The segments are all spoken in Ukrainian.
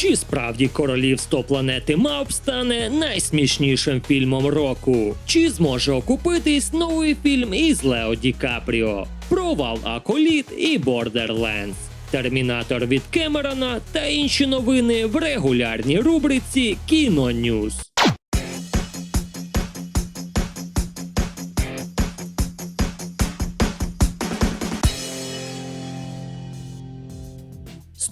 Чи справді королівство планети Мавп стане найсмішнішим фільмом року? Чи зможе окупитись новий фільм із Лео Ді Капріо? Провал Аколіт і Бордерлендс. Термінатор від Кемерона та інші новини в регулярній рубриці Кіно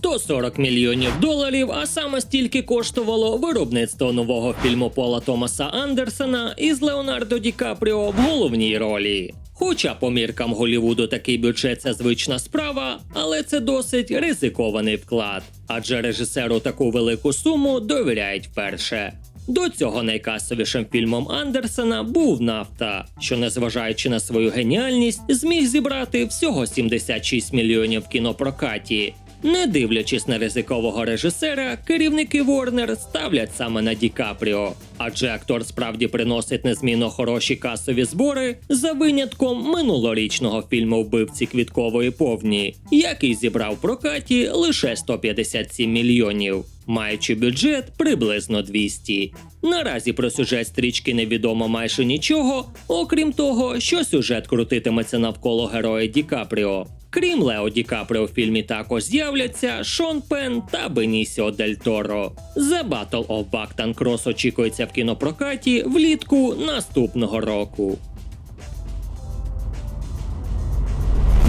Ньюз. «140 мільйонів доларів, а саме стільки коштувало виробництво нового фільму Пола Томаса Андерсена із Леонардо Ді Капріо в головній ролі. Хоча по міркам Голівуду такий бюджет це звична справа, але це досить ризикований вклад, адже режисеру таку велику суму довіряють вперше. До цього найкасовішим фільмом Андерсена був Нафта, що, незважаючи на свою геніальність, зміг зібрати всього 76 мільйонів в кінопрокаті. Не дивлячись на ризикового режисера, керівники Warner ставлять саме на Ді Капріо, адже актор справді приносить незмінно хороші касові збори за винятком минулорічного фільму Вбивці квіткової повні, який зібрав прокаті лише 157 мільйонів, маючи бюджет приблизно 200. Наразі про сюжет стрічки невідомо майже нічого, окрім того, що сюжет крутитиметься навколо героя Ді Капріо. Крім Лео Ді Капріо в фільмі також з'являться Шон Пен та Бенісіо Дель Торо. The Battle of Bactan Cross очікується в кінопрокаті влітку наступного року.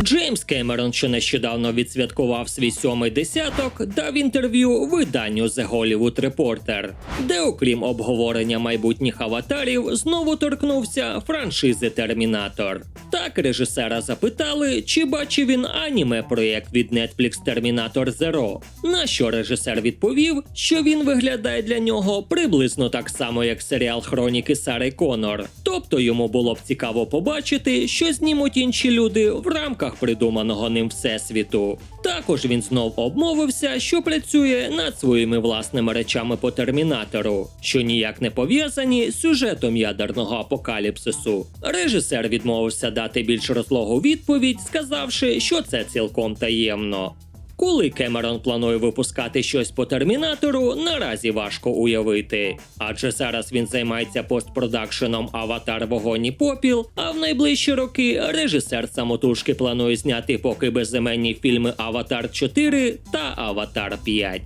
Джеймс Кемерон, що нещодавно відсвяткував свій сьомий десяток, дав інтерв'ю виданню The Hollywood Reporter, де, окрім обговорення майбутніх аватарів, знову торкнувся франшизи Термінатор. Так режисера запитали, чи бачив він аніме проєкт від Netflix Термінатор Zero, на що режисер відповів, що він виглядає для нього приблизно так само, як серіал Хроніки Сари Конор. Тобто йому було б цікаво побачити, що знімуть інші люди в рамках придуманого ним всесвіту. Також він знов обмовився, що працює над своїми власними речами по термінатору, що ніяк не пов'язані з сюжетом ядерного апокаліпсису. Режисер відмовився дати більш розлогу відповідь, сказавши, що це цілком таємно. Коли Кемерон планує випускати щось по термінатору, наразі важко уявити. Адже зараз він займається постпродакшеном Аватар Вогонь і Попіл, а в найближчі роки режисер самотужки планує зняти поки безіменні фільми Аватар 4 та Аватар 5.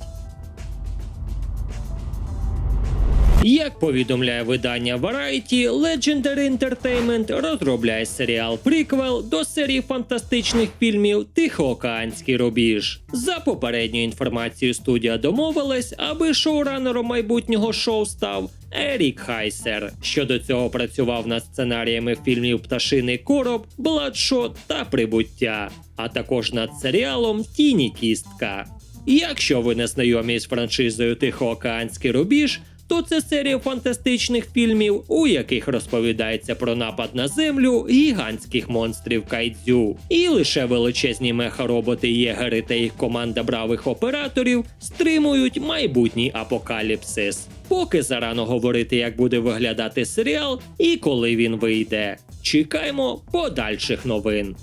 Як повідомляє видання Variety, Legendary Entertainment розробляє серіал приквел до серії фантастичних фільмів Тихоокеанський рубіж. За попередньою інформацією, студія домовилась, аби шоуранером майбутнього шоу став Ерік Хайсер, що до цього працював над сценаріями фільмів Пташиний короб, Бладшот та Прибуття, а також над серіалом Тіні Кістка. Якщо ви не знайомі з франшизою Тихоокеанський рубіж, то це серія фантастичних фільмів, у яких розповідається про напад на землю гігантських монстрів кайдзю. І лише величезні мехароботи єгери та їх команда бравих операторів стримують майбутній апокаліпсис. Поки зарано говорити, як буде виглядати серіал і коли він вийде. Чекаємо подальших новин.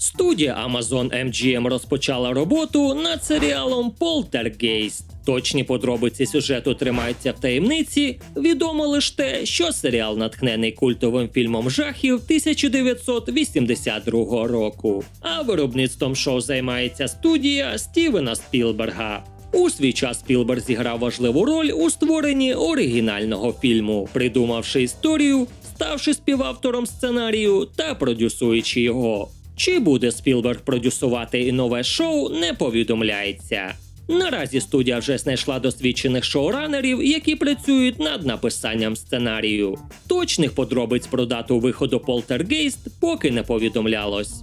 Студія Amazon MGM розпочала роботу над серіалом Полтергейст. Точні подробиці сюжету тримаються в таємниці. Відомо лише те, що серіал натхнений культовим фільмом жахів 1982 року. А виробництвом шоу займається студія Стівена Спілберга. У свій час Спілберг зіграв важливу роль у створенні оригінального фільму, придумавши історію, ставши співавтором сценарію та продюсуючи його. Чи буде Спілберг продюсувати нове шоу, не повідомляється. Наразі студія вже знайшла досвідчених шоуранерів, які працюють над написанням сценарію. Точних подробиць про дату виходу Полтергейст поки не повідомлялось.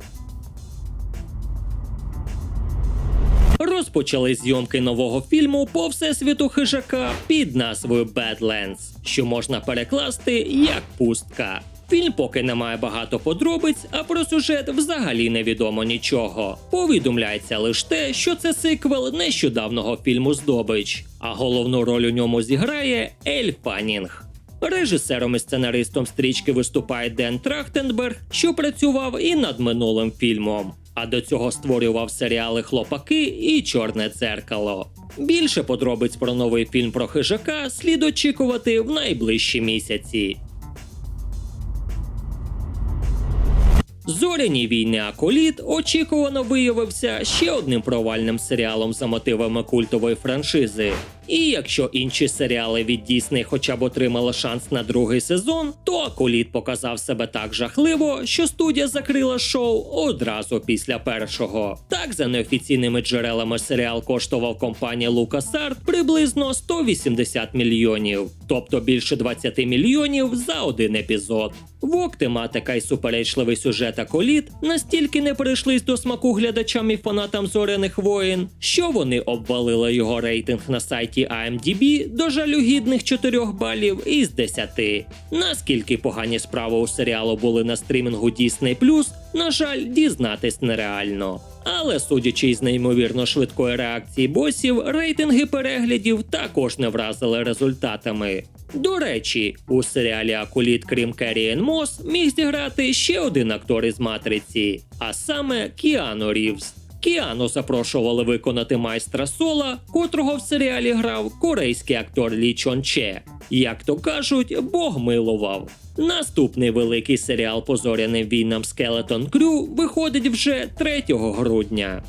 Розпочали зйомки нового фільму по всесвіту хижака під назвою Badlands, що можна перекласти як пустка. Фільм поки не має багато подробиць, а про сюжет взагалі невідомо нічого. Повідомляється лише те, що це сиквел нещодавнього фільму Здобич, а головну роль у ньому зіграє Ель Фанінг. Режисером і сценаристом стрічки виступає Ден Трахтенберг, що працював і над минулим фільмом. а до цього створював серіали Хлопаки і Чорне дзеркало. Більше подробиць про новий фільм про хижака слід очікувати в найближчі місяці. Зоряні війни Аколіт очікувано виявився ще одним провальним серіалом за мотивами культової франшизи. І якщо інші серіали від Дісней хоча б отримали шанс на другий сезон, то Аколіт показав себе так жахливо, що студія закрила шоу одразу після першого. Так, за неофіційними джерелами серіал коштував компанія LucasArts приблизно 180 мільйонів, тобто більше 20 мільйонів за один епізод. Вок, тематика і суперечливий сюжет Аколіт настільки не прийшлись до смаку глядачам і фанатам зоряних воїн, що вони обвалили його рейтинг на сайті IMDb до жалюгідних 4 балів із 10. Наскільки погані справи у серіалу були на стрімінгу Disney+, на жаль, дізнатись нереально. Але судячи із неймовірно швидкої реакції босів, рейтинги переглядів також не вразили результатами. До речі, у серіалі Акуліт, крім Керріен Мос, міг зіграти ще один актор із матриці, а саме Кіану Рівз. Кіану запрошували виконати майстра Сола, котрого в серіалі грав корейський актор Лі Чон Че. Як то кажуть, Бог милував. Наступний великий серіал по зоряним війнам Скелетон Крю виходить вже 3 грудня.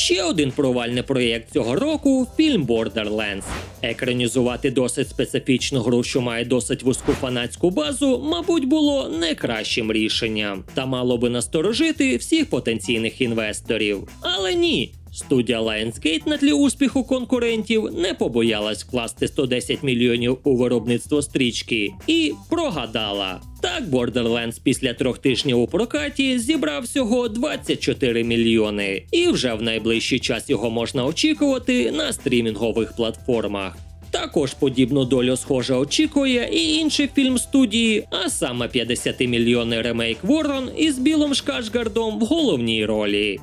Ще один провальний проєкт цього року фільм Borderlands. Екранізувати досить специфічну гру, що має досить вузьку фанатську базу, мабуть, було не кращим рішенням, та мало би насторожити всіх потенційних інвесторів. Але ні. Студія Lionsgate на тлі успіху конкурентів не побоялась вкласти 110 мільйонів у виробництво стрічки і прогадала. Так, Borderlands після трьох тижнів у прокаті зібрав всього 24 мільйони, і вже в найближчий час його можна очікувати на стрімінгових платформах. Також подібну долю схоже очікує і інший фільм студії, а саме 50-мільйонний ремейк Ворон із Білом Шкашгардом в головній ролі.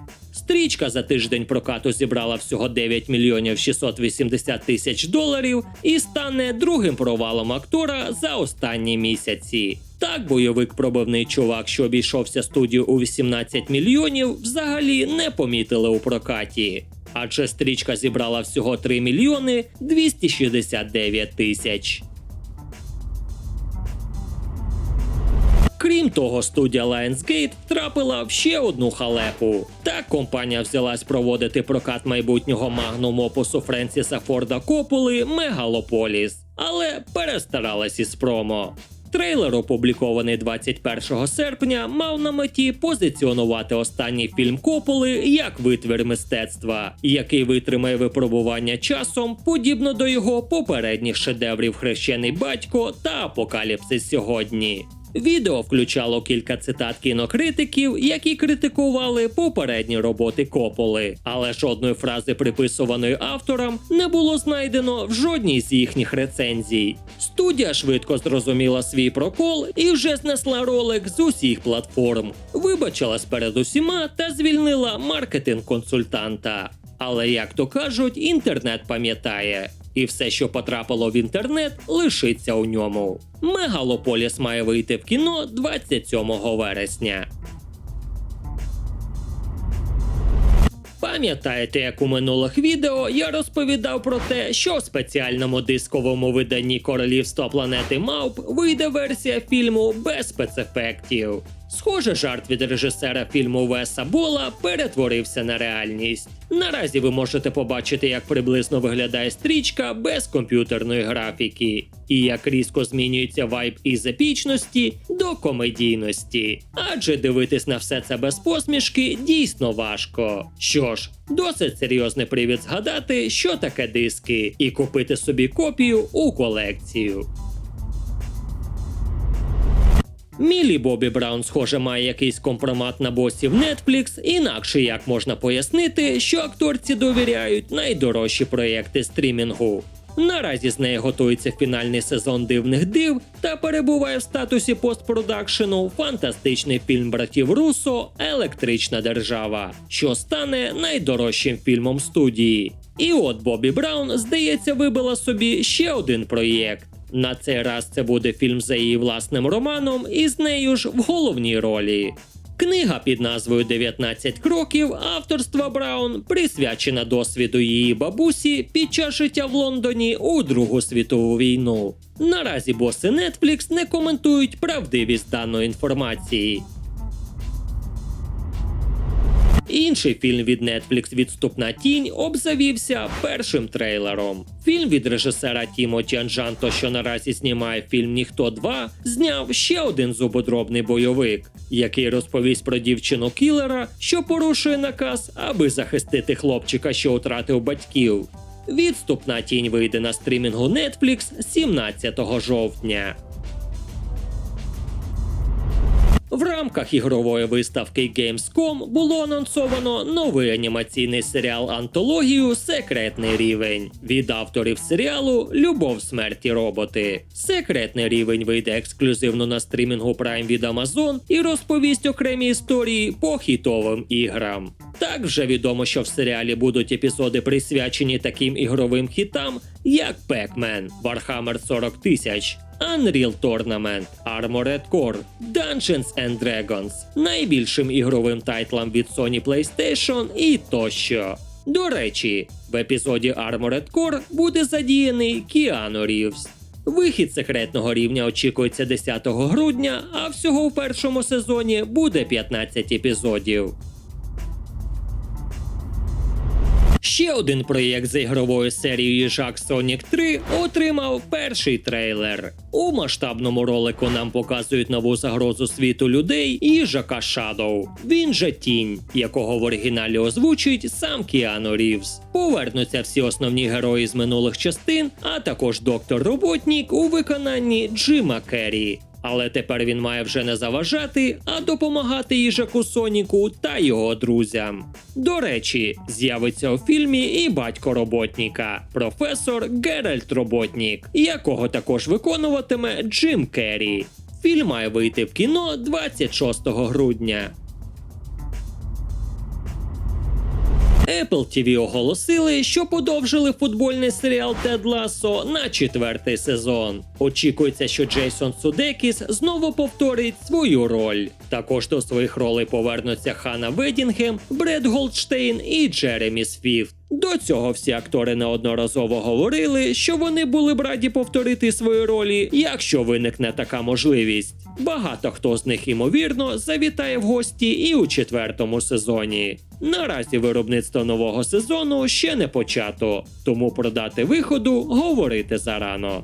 Стрічка за тиждень прокату зібрала всього 9 мільйонів 680 тисяч доларів і стане другим провалом актора за останні місяці. Так, бойовик пробивний чувак, що обійшовся студію у 18 мільйонів, взагалі не помітили у прокаті. Адже стрічка зібрала всього 3 мільйони 269 тисяч. Крім того, студія Lionsgate втрапила в ще одну халепу. Так компанія взялась проводити прокат майбутнього магнум опусу Френсіса Форда Копули Мегалополіс, але перестаралась із промо. Трейлер, опублікований 21 серпня, мав на меті позиціонувати останній фільм Кополи як витвір мистецтва, який витримає випробування часом, подібно до його попередніх шедеврів Хрещений батько та Апокаліпсис сьогодні. Відео включало кілька цитат кінокритиків, які критикували попередні роботи Кополи, але жодної фрази, приписуваної авторам, не було знайдено в жодній з їхніх рецензій. Студія швидко зрозуміла свій прокол і вже знесла ролик з усіх платформ, вибачилась перед усіма та звільнила маркетинг-консультанта. Але як то кажуть, інтернет пам'ятає. І все, що потрапило в інтернет, лишиться у ньому. Мегалополіс має вийти в кіно 27 вересня. Пам'ятаєте, як у минулих відео я розповідав про те, що в спеціальному дисковому виданні Королівства планети Мавп вийде версія фільму без спецефектів. Схоже, жарт від режисера фільму Веса Бола перетворився на реальність. Наразі ви можете побачити, як приблизно виглядає стрічка без комп'ютерної графіки, і як різко змінюється вайб із епічності до комедійності. Адже дивитись на все це без посмішки дійсно важко. Що ж, досить серйозний привід згадати, що таке диски, і купити собі копію у колекцію. Мілі Бобі Браун, схоже, має якийсь компромат на босів Netflix, інакше як можна пояснити, що акторці довіряють найдорожчі проєкти стрімінгу. Наразі з неї готується фінальний сезон дивних див та перебуває в статусі постпродакшену фантастичний фільм братів Руссо Електрична держава, що стане найдорожчим фільмом студії. І от Бобі Браун, здається, вибила собі ще один проєкт. На цей раз це буде фільм за її власним романом, і з нею ж в головній ролі. Книга під назвою «19 кроків авторства Браун присвячена досвіду її бабусі під час життя в Лондоні у Другу світову війну. Наразі боси Netflix не коментують правдивість даної інформації. Інший фільм від Netflix Відступна тінь обзавівся першим трейлером. Фільм від режисера Тімо Тянжанто, що наразі знімає фільм Ніхто 2, зняв ще один зубодробний бойовик, який розповість про дівчину кілера, що порушує наказ, аби захистити хлопчика, що втратив батьків. Відступна тінь вийде на стрімінгу Netflix 17 жовтня. В рамках ігрової виставки Gamescom було анонсовано новий анімаційний серіал антологію Секретний рівень від авторів серіалу Любов смерті роботи. Секретний рівень вийде ексклюзивно на стрімінгу Prime від Amazon і розповість окремі історії по хітовим іграм. Так вже відомо, що в серіалі будуть епізоди присвячені таким ігровим хітам, як Pac-Man, Warhammer 40 тисяч, Unreal Tournament, Armored Core, Dungeons and Dragons, найбільшим ігровим тайтлам від Sony PlayStation і тощо. До речі, в епізоді Armored Core буде задіяний Кіану Рівз. Вихід секретного рівня очікується 10 грудня, а всього в першому сезоні буде 15 епізодів. Ще один проєкт з ігровою серією їжак Sonic 3 отримав перший трейлер. У масштабному ролику нам показують нову загрозу світу людей їжака Shadow. Він же тінь, якого в оригіналі озвучить сам Кіану Рівз. Повернуться всі основні герої з минулих частин, а також доктор Роботнік у виконанні Джима Керрі. Але тепер він має вже не заважати, а допомагати їжаку Соніку та його друзям. До речі, з'явиться у фільмі і батько роботніка, професор Геральт Роботнік, якого також виконуватиме Джим Керрі. Фільм має вийти в кіно 26 грудня. Apple TV оголосили, що подовжили футбольний серіал Тед Ласо на четвертий сезон. Очікується, що Джейсон Судекіс знову повторить свою роль. Також до своїх ролей повернуться Хана Ведінгем, Бред Голдштейн і Джеремі Свіфт. До цього всі актори неодноразово говорили, що вони були б раді повторити свої ролі, якщо виникне така можливість. Багато хто з них ймовірно завітає в гості і у четвертому сезоні. Наразі виробництво нового сезону ще не почато, тому про дати виходу говорити зарано.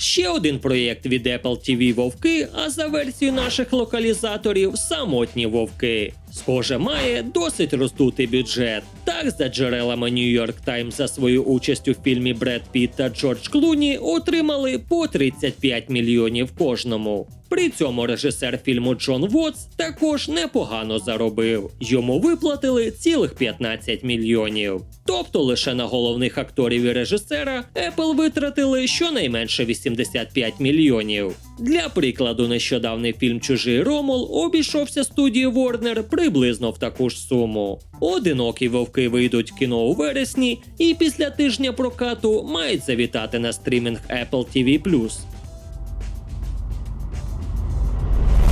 Ще один проєкт від Apple TV Вовки, а за версією наших локалізаторів самотні вовки. Схоже, має досить роздутий бюджет. Так, за джерелами New York Times за свою участь у фільмі Бред Піт та Джордж Клуні отримали по 35 мільйонів кожному. При цьому режисер фільму Джон Вотс також непогано заробив. Йому виплатили цілих 15 мільйонів. Тобто лише на головних акторів і режисера Apple витратили щонайменше 85 мільйонів. Для прикладу, нещодавний фільм Чужий Ромул обійшовся студії Warner приблизно в таку ж суму. Одинокі вовки вийдуть в кіно у вересні, і після тижня прокату мають завітати на стрімінг Apple TV+.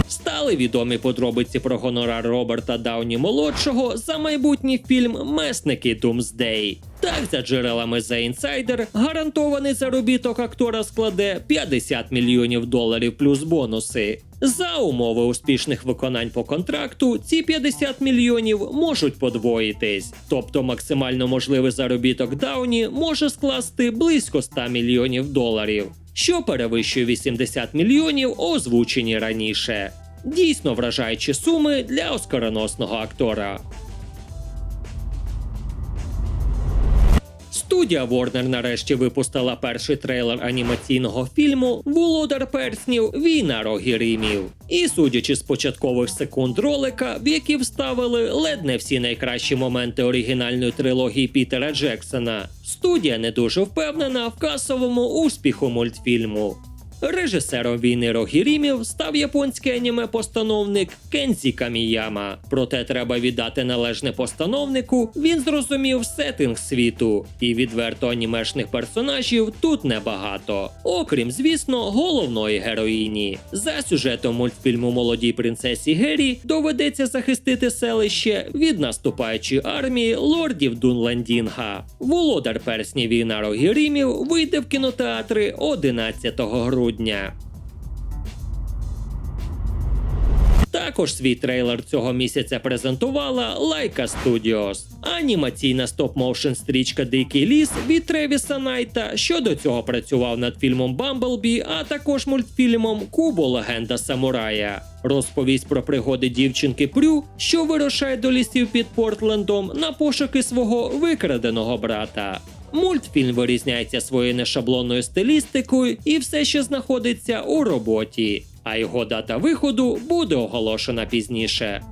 Стали відомі подробиці про гонорар Роберта Дауні молодшого за майбутній фільм Месники Думсдей. Так, за джерелами The Insider, гарантований заробіток актора складе 50 мільйонів доларів плюс бонуси. За умови успішних виконань по контракту, ці 50 мільйонів можуть подвоїтись, тобто максимально можливий заробіток Дауні може скласти близько 100 мільйонів доларів, що перевищує 80 мільйонів озвучені раніше. Дійсно вражаючі суми для оскароносного актора. Студія Warner нарешті випустила перший трейлер анімаційного фільму Володар перснів Війна Рогіримів. І судячи з початкових секунд ролика, в які вставили ледь не всі найкращі моменти оригінальної трилогії Пітера Джексона, студія не дуже впевнена в касовому успіху мультфільму. Режисером війни Рогірімів став японський аніме-постановник Кензі Каміяма. Проте треба віддати належне постановнику. Він зрозумів сеттинг світу, і відверто анімешних персонажів тут небагато. Окрім, звісно, головної героїні. За сюжетом мультфільму молодій принцесі Гері доведеться захистити селище від наступаючої армії лордів Дунлендінга. Володар перснів війна Рогірімів вийде в кінотеатри 11 грудня. Також свій трейлер цього місяця презентувала Laika Studios. Анімаційна стоп-моушен стрічка Дикий ліс від Тревіса Найта, що до цього працював над фільмом Бамблбі, а також мультфільмом Кубо Легенда Самурая. Розповість про пригоди дівчинки Прю, що вирушає до лісів під Портлендом на пошуки свого викраденого брата. Мультфільм вирізняється своєю нешаблонною стилістикою і все ще знаходиться у роботі, а його дата виходу буде оголошена пізніше.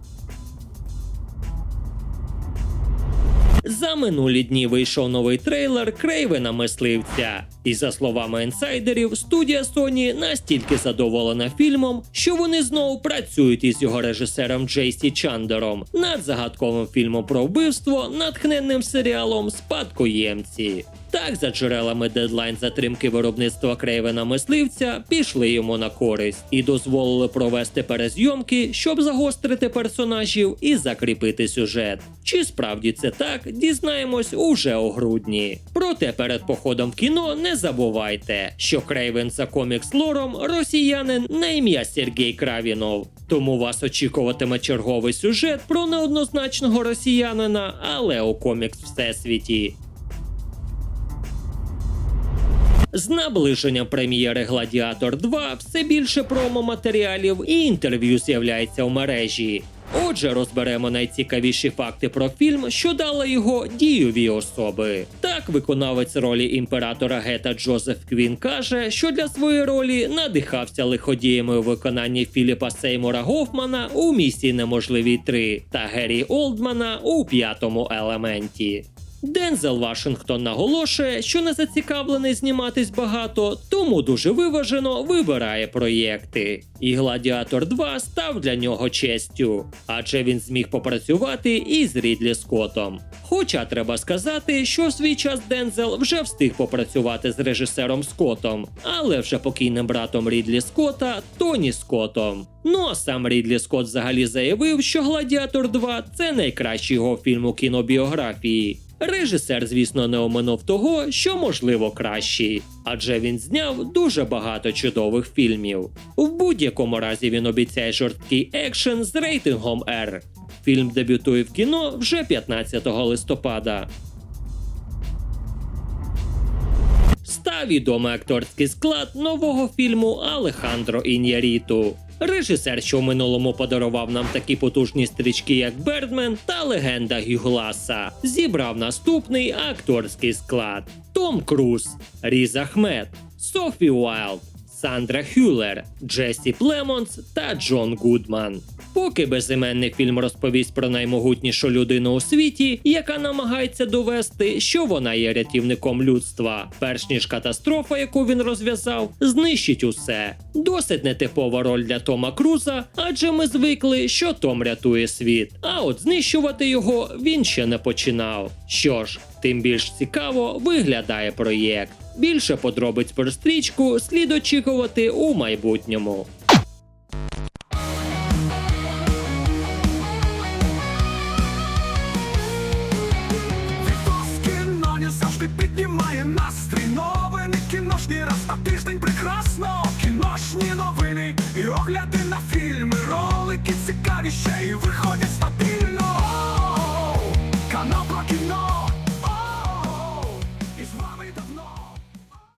За минулі дні вийшов новий трейлер Крейвена мисливця. І за словами інсайдерів, студія Sony настільки задоволена фільмом, що вони знову працюють із його режисером Джейсі Чандером над загадковим фільмом про вбивство, натхненним серіалом Спадкоємці. Так, за джерелами дедлайн затримки виробництва Крейвена мисливця пішли йому на користь і дозволили провести перезйомки, щоб загострити персонажів і закріпити сюжет. Чи справді це так, дізнаємось уже у грудні. Проте перед походом в кіно не забувайте, що Крейвен за комікс лором росіянин на ім'я Сергій Кравінов. Тому вас очікуватиме черговий сюжет про неоднозначного росіянина, але у комікс всесвіті. З наближенням прем'єри Гладіатор 2 все більше промо-матеріалів і інтерв'ю з'являється в мережі. Отже, розберемо найцікавіші факти про фільм, що дали його дієві особи. Так, виконавець ролі імператора Гета Джозеф Квін каже, що для своєї ролі надихався лиходіями у виконанні Філіпа Сеймура Гофмана у місії Неможливі 3 та Геррі Олдмана у п'ятому елементі. Дензел Вашингтон наголошує, що не зацікавлений зніматись багато, тому дуже виважено вибирає проєкти. І Гладіатор 2 став для нього честю, адже він зміг попрацювати із Рідлі Скоттом. Хоча треба сказати, що в свій час Дензел вже встиг попрацювати з режисером Скоттом, але вже покійним братом Рідлі Скотта Тоні Скоттом. Ну а сам Рідлі Скотт взагалі заявив, що Гладіатор 2 це найкращий його фільм у кінобіографії. Режисер, звісно, не оминув того, що можливо кращий, адже він зняв дуже багато чудових фільмів. В будь-якому разі він обіцяє жорсткий екшен з рейтингом R. Фільм дебютує в кіно вже 15 листопада. Став відомий акторський склад нового фільму Алехандро Ін'яріту. Режисер, що в минулому подарував нам такі потужні стрічки, як Бердмен та легенда Гюгласа, зібрав наступний акторський склад: Том Круз, Різ Ахмед, Софі Уайлд, Сандра Хюлер, Джесі Племонс та Джон Гудман. Поки безіменний фільм розповість про наймогутнішу людину у світі, яка намагається довести, що вона є рятівником людства, перш ніж катастрофа, яку він розв'язав, знищить усе. Досить нетипова роль для Тома Круза, адже ми звикли, що Том рятує світ. А от знищувати його він ще не починав. Що ж, тим більш цікаво виглядає проєкт. Більше подробиць про стрічку слід очікувати у майбутньому. Прекрасно